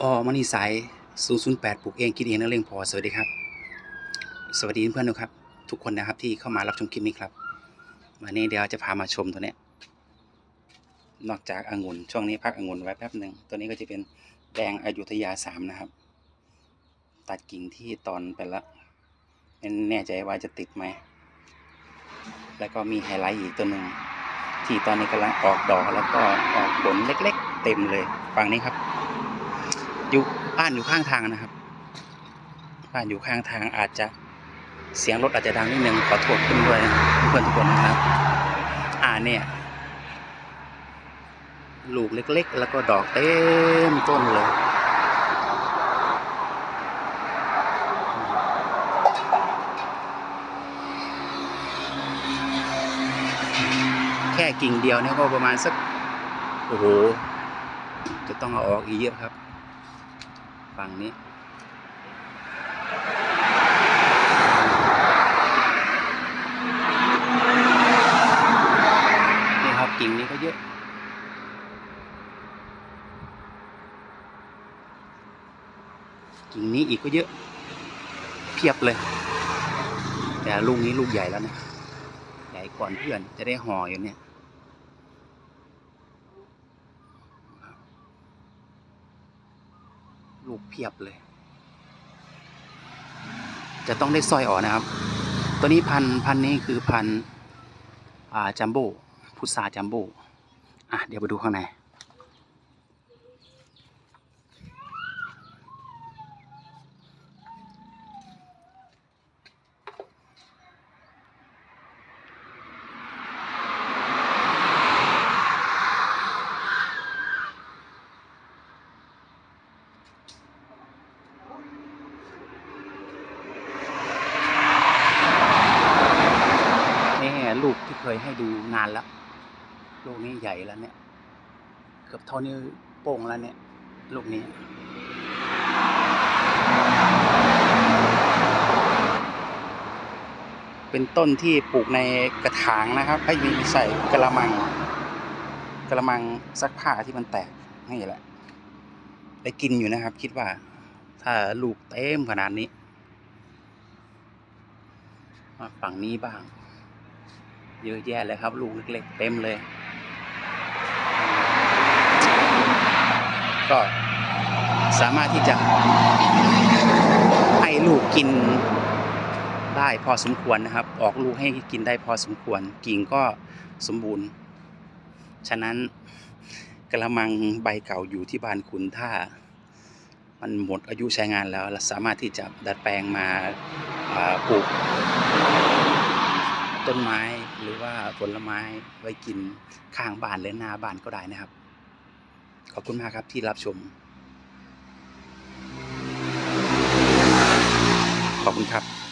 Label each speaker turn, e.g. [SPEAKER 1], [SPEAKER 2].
[SPEAKER 1] อ๋อมณีสาย 008 ปลูกเองกินเองนักเลงพอ สวัสดีครับ สวัสดีเพื่อนๆนะครับ ทุกคนนะครับที่เข้ามารับชมคลิปนี้ครับ วันนี้เดี๋ยวจะพามาชมตัวเนี้ย นอกจากองุ่นช่วงนี้พักองุ่นไว้แป๊บหนึ่งตัวนี้ก็จะเป็นแดงอยุธยาสามนะครับ ตัดกิ่งที่ตอนไปและไม่แน่ใจว่าจะติดไหม แล้วก็มีไฮไลท์อีกตัวหนึ่งที่ตอนนี้กำลังออกดอกแล้วก็ออกผลเล็ก ๆ เต็มเลยฝั่งนี้ครับ อยู่บ้านอยู่ข้างทางนะครับ บ้านอยู่ข้างทางอาจจะเสียงรถอาจจะดังนิดนึงขอโทษเพื่อนด้วยนะเพื่อนทุกคนนะครับ อ่าเนี่ย ลูกเล็กๆ แล้วก็ดอกเต็มต้นเลยแค่กิ่งเดียวเนี่ยก็ประมาณสัก โอ้โห จะต้องเอาออกอีกเยอะครับ ฝั่งนี้ นี่ครับกิ่งนี้ก็เยอะกิ่งนี้อีกก็เยอะ เพียบเลย แต่ลูกนี้ลูกใหญ่แล้วนะ ใหญ่ก่อนเพื่อนจะได้ห่ออยู่เนี่ย ลูกเพียบเลย จะต้องได้ซอยออกนะครับ ตัวนี้พันพันนี้คือพันอ่าจัมโบ้พุทราจัมโบ้อะเดี๋ยวไปดูข้างในลูกที่ เคยให้ดูนานแล้วลูกนี้ใหญ่แล้วเนี่ยเกือบเท่านิ้วโป้งแล้วเนี่ยลูกนี้เป็นต้นที่ปลูกในกระถางนะครับให้มีใส่กระมังกระมังซักผ้าที่มันแตกนี่แหละได้กินอยู่นะครับ คิดว่า ถ้าลูกเต็มขนาดนี้มาฝั่งนี้บ้าง เยอะแยะเลยครับ ลูกเล็กๆเต็มเลย ก็สามารถที่จะให้ลูกกินได้พอสมควรนะครับ ออกลูกให้กินได้พอสมควร กิ่งก็สมบูรณ์ ฉะนั้นกระมังใบเก่าอยู่ที่บ้านคุณถ้า มันหมดอายุใช้งานแล้วเราสามารถที่จะดัดแปลงมาอ่าปลูกต้นไม้ หรือว่าผลไม้ไว้กินข้างบ้านหรือหนาบ้านก็ได้นะครับ ขอบคุณมากครับที่รับชม ขอบคุณครับ